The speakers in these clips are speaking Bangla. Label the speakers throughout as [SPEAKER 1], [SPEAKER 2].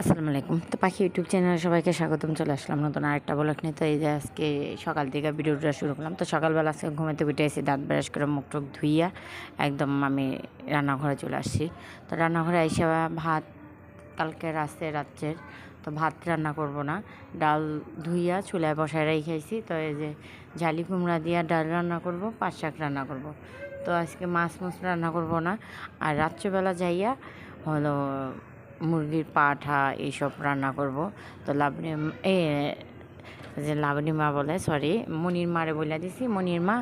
[SPEAKER 1] আসসালামু আলাইকুম। তো পাখি ইউটিউব চ্যানেলে সবাইকে স্বাগতম, চলে আসলাম নতুন আরেকটা ব্লগ নিয়ে। তো এই যে আজকে সকাল থেকে ভিডিওটা শুরু করলাম। তো সকালবেলা আজকে ঘুমাতে উঠে এসে দাঁত ব্রাশ করে মুখ টুক ধুইয়া একদম আমি রান্নাঘরে চলে আসছি। তো রান্নাঘরে এসে ভাত, কালকে রাস্তে রাত্রের, তো ভাত রান্না করব না। ডাল ধুইয়া চুলায় বসায় রেখেছি। তো এই যে ঝালি কুমড়া দিয়া ডাল রান্না করব পাঁচ শাক রান্না করব। তো আজকে মাছ মাছ রান্না করব না। আর রাত্রেবেলা যাইয়া হলো মুরগির পাঠা এইসব রান্না করব। তো লাবণী এ, যে লাবণী মা বলে সরি মনির মারে বলে দিছি। মনির মা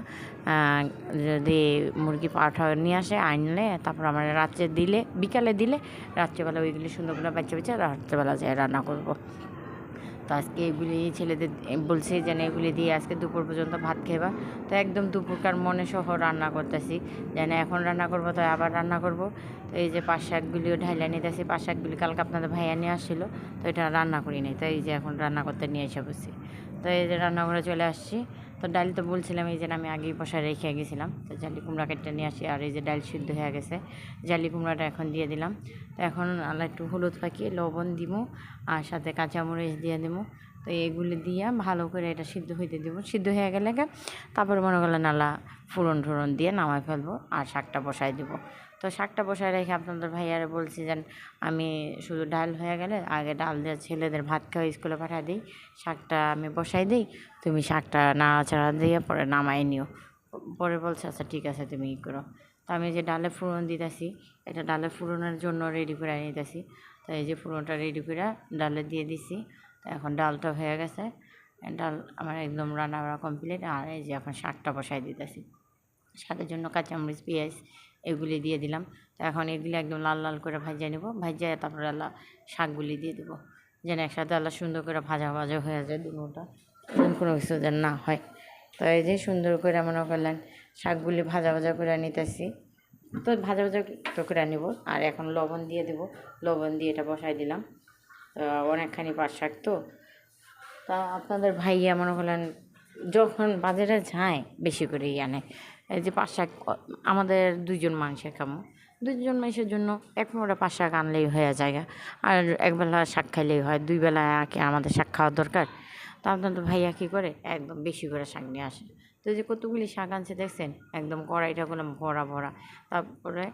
[SPEAKER 1] যদি মুরগি পাঠা নিয়ে আসে, আনলে, তারপর আমার রাত্রে দিলে, বিকালে দিলে, রাত্রেবেলা ওইগুলি সুন্দর করে বাচ্চা বাচ্চা রাত্রেবেলা যায় রান্না করব। তো আজকে এগুলি ছেলেদের বলছে যেন এগুলি দিয়ে আজকে দুপুর পর্যন্ত ভাত খেবা তো একদম দুপুরকার মনে সহ রান্না করতেছি। যেন এখন রান্না করব, তো আবার রান্না করব। তো এই যে পাঁচ শাকগুলিও ঢাইলা নিতেছি পাঁচ শাকগুলি কালকে আপনাদের ভাইয়া নিয়ে আসছিল, তো এটা রান্না করি নাই তো এই যে এখন রান্না করতে নিয়ে এসে বসছি। তো এই যে রান্নাঘরে চলে আসছি। তো ডাল তো বলছিলাম এই যে আমি আগেই বসায় রেখে গেছিলাম। তো জালি কুমড়া কেটে নিয়ে আসি, আর এই যে ডাল সিদ্ধ হয়ে গেছে। জালি কুমড়াটা এখন দিয়ে দিলাম। তো এখন আল্লাহ একটু হলুদ পাকিয়ে লবণ দিব আর সাথে কাঁচামরিচ দিয়ে দেবো তো এগুলি দিয়ে ভালো করে এটা সিদ্ধ হইতে দেবো। সিদ্ধ হয়ে গেলে তারপরে মনে করলেন নালা ফুরন টুরন দিয়ে নামায় ফেলব, আর শাকটা বসায় দেবো। তো শাকটা বসায় রেখে আপনাদের ভাইয়ারে বলছি যেন আমি শুধু ডাল হয়ে গেলে আগে ডাল দিয়ে ছেলেদের ভাত খাওয়া স্কুলে পাঠিয়ে দিই, শাকটা আমি বসাই দিই, তুমি শাকটা নাড়াচাড়া দিয়ে পরে নামাই নিও। পরে বলছে আচ্ছা ঠিক আছে, তুমি ই করো। তো আমি যে ডালে ফুরন দিতেছি, এটা ডালে ফুরনের জন্য রেডি করে নিতেছি। তো এই যে ফুরনটা রেডি করে ডালে দিয়ে দিছি, তো এখন ডালটা হয়ে গেছে। ডাল আমার একদম রান্না কমপ্লিট, আর এই যে এখন শাকটা বসাই দিতেছি। শাকের জন্য কাঁচামরিচ, পেঁয়াজ এগুলি দিয়ে দিলাম। তো এখন এগুলি একদম লাল লাল করে ভাজিয়ে নেব। ভাজিয়ে তারপরে আল্লাহ শাকগুলি দিয়ে দেবো। যেন একসাথে আল্লাহ সুন্দর করে ভাজা ভাজা হয়ে যায় দুটোটা। এরকম কোনো কিছু যেন না হয়। তো এই যে সুন্দর করে মনে করলেন শাকগুলি ভাজা ভাজা করে নিতেছি। তো ভাজা ভাজা একটু করে নিব। আর এখন লবণ দিয়ে দেবো। লবণ দিয়ে এটা বসাই দিলাম। তো অনেকখানি পাট শাক তো। তা আপনাদের ভাইয়া মনে করলেন যখন বাজারে যায় বেশি করেই আনে। এই যে পাঁচ শাক আমাদের দুইজন মানুষের খামো। দুইজন মানুষের জন্য এক মোটা পাঁচ শাক আনলেই হয়ে যায় আর একবেলা শাক খাইলেই হয়, দুই বেলা কি আমাদের শাক খাওয়ার দরকার। তা আপনাদের ভাইয়া কী করে? একদম বেশি করে শাক নিয়ে আসে। তো যে কতগুলি শাক আনছে দেখছেন? একদম কড়াইটা করলাম ভরা ভরা। তারপরে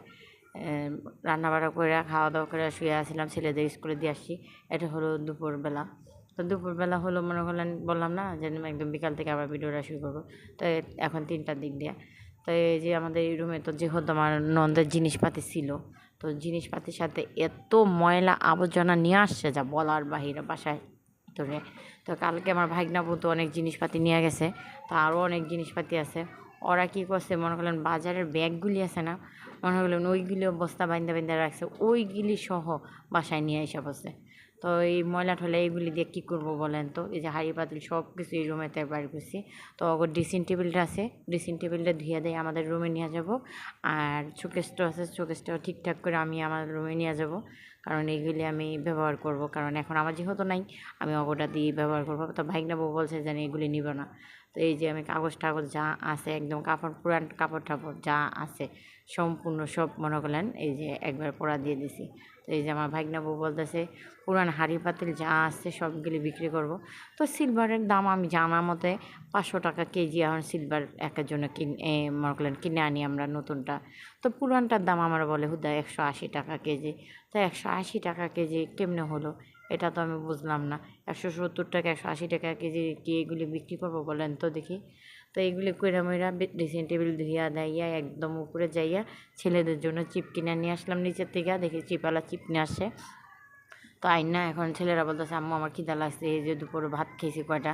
[SPEAKER 1] রান্না বান্না করে খাওয়া দাওয়া করে শুয়ে আসছিলাম ছেলেদের স্কুলে দিয়ে আসছি। এটা হলো দুপুরবেলা। তো দুপুরবেলা হলো মনে করলেন, বললাম না, যে একদম বিকাল থেকে আবার ভিডিওটা শুরু করব। তো এখন তিনটার দিক দিয়ে। তো এই যে আমাদের এই রুমে তো যেহেতু আমার নন্দের জিনিসপাতি ছিল, তো জিনিসপাতির সাথে এত ময়লা আবর্জনা নিয়ে আসছে যা বলার বাহিরে বাসায় ভিতরে। তো কালকে আমার ভাগনা তো অনেক জিনিসপাতি নিয়ে গেছে, তো আরও অনেক জিনিসপাতি আছে। ওরা কী করছে, মনে করলেন বাজারের ব্যাগগুলি আছে না, মনে করলেন ওইগুলো বস্তা বাইন্দা বাইন্দা রাখছে, ওইগুলি সহ বাসায় নিয়ে এসে বসে তো এই ময়লা টয়লা এইগুলি দিয়ে কী করব বলেন তো? এই যে হাড়ি, পাতিল সব কিছু এই রুমেতে বাইর করছি। তো ওগর ড্রেসিং টেবিলটা আছে ড্রেসিং টেবিলটা ধুয়ে দিয়ে আমাদের রুমে নিয়ে যাব। আর শোকেসটা আছে শোকেসটাও ঠিকঠাক করে আমি আমার রুমে নিয়ে যাব। কারণ এইগুলি আমি ব্যবহার করব, কারণ এখন আমার যেহেতু নাই, আমি অগোটা দিয়ে ব্যবহার করব। তো ভাইগনা বউ বলছে যে এগুলি নিব না। তো এই যে আমি কাগজ টাগজ যা আছে, একদম কাপড়, পুরান কাপড় টাপড় যা আছে সম্পূর্ণ সব মনে করলেন, এই যে একবার পোড়া দিয়ে দিছি। তো এই যে আমার ভাগনা বউ বলতেছে, পুরান হাঁড়ি পাতিল যা আছে সবগুলি বিক্রি করব। তো সিলভারের দাম আমি জানা মতে পাঁচশো টাকা কেজি এখন সিলভার একের জন্য কিনে মনে করলেন কিনে আনি আমরা নতুনটা। তো পুরানটার দাম আমার বলে, হুদা, একশো আশি টাকা কেজি। তো একশো আশি টাকা কেজি কেমনে হলো? এটা তো আমি বুঝলাম না। একশো সত্তর টাকা, একশো আশি টাকা কেজি কি এগুলি বিক্রি করব বলেন তো দেখি। তো এইগুলি কইরা মইরা ড্রেসিং টেবিল ধুইয়া দাইয়া একদম উপরে যাইয়া ছেলেদের জন্য চিপ কিনে নিয়ে আসলাম নিচের থেকে। দেখি চিপওয়ালা চিপ নিয়ে আসে। তো আইন এখন ছেলেরা বলতেছে, আম্মু, আমার খিদা লাগছে, এই যে দুপুরে ভাত খেয়েছি কয়টা?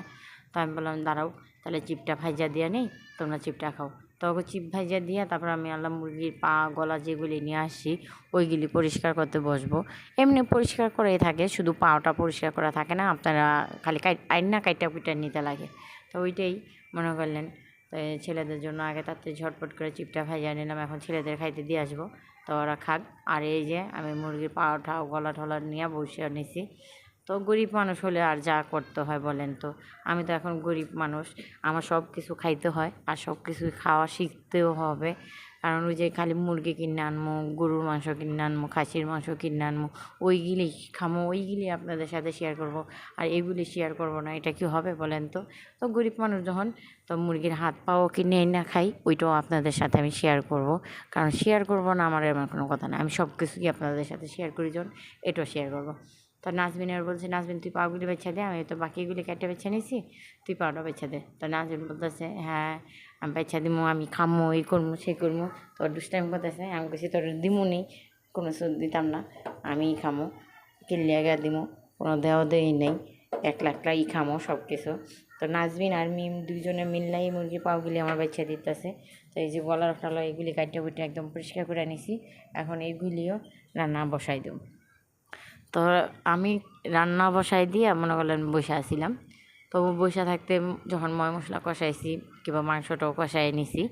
[SPEAKER 1] তো আমি বললাম, দাঁড়াও, তাহলে চিপটা ভাইজা দিয়া নেই, তোমরা চিপটা খাও। তো ওকে চিপ ভাইজা দিয়া তারপর আমি আল্লাহ মুরগির পা, গলা যেগুলি নিয়ে আসি, ওইগুলি পরিষ্কার করতে বসবো। এমনি পরিষ্কার করেই থাকে, শুধু পাওটা পরিষ্কার করা থাকে না, আপনারা খালি কাই, আইন না কাইটা কুইটা নিতে লাগে। তো ওইটাই মনে করলেন, তো ছেলেদের জন্য আগে তাতে ঝটপট করে চিপটা ভাইজা নিলাম এখন ছেলেদের খাইতে দিয়ে আসব। তো ওরা খাক। আর এই যে আমি মুরগির পাওটা গলা ঠলা নিয়ে বসে নিছি। তো গরিব মানুষ হলে আর যা করতে হয় বলেন তো। আমি তো এখন গরিব মানুষ, আমার সব কিছু খাইতে হয় আর সব কিছু খাওয়া শিখতেও হবে। কারণ ওই যে খালি মুরগি কিনে আনব গরুর মাংস কিনে আনব খাসির মাংস কিনে আনব ওইগুলি খামো, ওইগুলি আপনাদের সাথে শেয়ার করব। আর এগুলি শেয়ার করব না, এটা কি হবে বলেন তো? তো গরিব মানুষ যখন তো মুরগির হাত পাও কিনে না খাই, ওইটাও আপনাদের সাথে আমি শেয়ার করব। কারণ শেয়ার করব না আমার এমন কোনো কথা না, আমি সব কিছুই আপনাদের সাথে শেয়ার করি, যখন এটাও শেয়ার করব। তো নাজমিন আর বলছে, নাজমিন, তুই পাগুলি বেছে দে, আমি তো বাকিগুলি কেটে বেছে নিয়েছি তুই পাউটা বেছে দে। তো নাজমিন বলতেছে হ্যাঁ আমি বেছে দিমু, আমি খামো এই করব সেই করব তোর দুষ্টাইম করতেছে, আমি বলছি তোর দিমু নেই কোনো সুদ দিতাম না আমিই খামো কিনলিয়া গা দিমু, কোনো দেহ দেই নেই, একলা একলাই খামো সব কিছু তো নাজমিন আর মিম দুইজনে মিললাই মুরগি পাওগুলি আমার বাচ্চা দিতেছে। তো এই যে গলার টালা এগুলি কাটতে বুটে একদম পরিষ্কার করে নিছি। এখন এইগুলিও রান্না বসাই দেবো তো আমি রান্না বসাই দিয়ে মনে করলেন বসে আসছিলাম তো বসে থাকতে যখন ময় মশলা কষাইছি কিংবা মাংসটাও কষাই নিছি,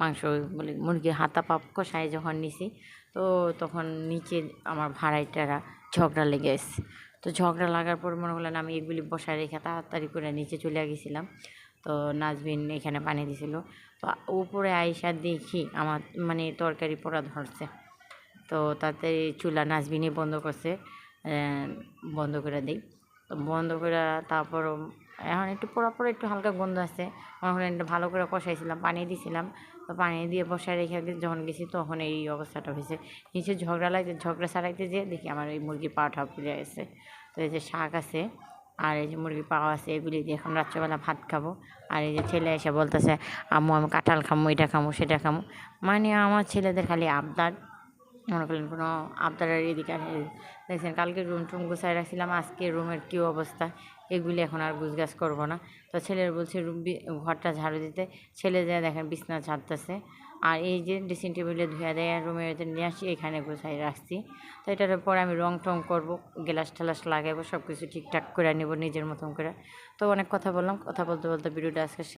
[SPEAKER 1] মাংস বলে মুরগির হাতা পাপ কষাই যখন নিছি, তো তখন নিচে আমার ভাড়াইটারা ঝগড়া লেগে এসছে তো ঝগড়া লাগার পর মনে করলেন আমি এগুলি বসায় রেখে তাড়াতাড়ি করে নিচে চলে গেছিলাম। তো নাজবিন এখানে পানি দিছিল। তো উপরে আইসা দেখি আমার মানে তরকারি পোড়া ধরছে। তো তাতে চুলা নাজবিনই বন্ধ করছে। বন্ধ করে দিই। তো বন্ধ করে তারপর এখন একটু পোড়া একটু হালকা গন্ধ আছে করেন একটু ভালো করে কষাইছিলাম, পানি দিছিলাম। তো পানি দিয়ে বসায় রেখে যখন গেছি তখন এই অবস্থাটা হয়েছে। নিচে ঝগড়া লাগছে, ঝগড়া ছাড়াইতে যেয়ে দেখি আমার এই মুরগি পাটা পুড়ে গেছে। তো এই যে শাক আছে আর এই যে মুরগি পাওয়া আছে, এগুলি দিয়ে এখন রাত্রেবেলা ভাত খাব। আর এই যে ছেলে এসে বলতেছে, আম্মু, আমি কাঁঠাল খামো, এটা খামো, সেটা খামো। মানে আমার ছেলেদের খালি আবদার। মনে করলেন কোনো আবদারের এদিকে আর এদিকে। দেখছেন কালকে রুম টুম গুছাই রাখছিলাম, আজকে রুমের কী অবস্থা? এগুলি এখন আর গুছগাছ করব না। তো ছেলের বলছে রুম ঘরটা ঝাড়ু দিতে। ছেলে যায় দেখেন বিছনা ঝাড়তেছে। আর এই যে ড্রেসিং টেবিলে ধুয়ে দেয় রুমের নিয়ে আসি, এখানে গুছাই রাখছি। তো এটার পর আমি রং টং করব, গ্লাস টেলাস লাগাবো সব কিছু ঠিকঠাক করে নেব নিজের মতন করে। তো অনেক কথা বললাম। কথা বলতে বলতে ভিডিওটা আজকে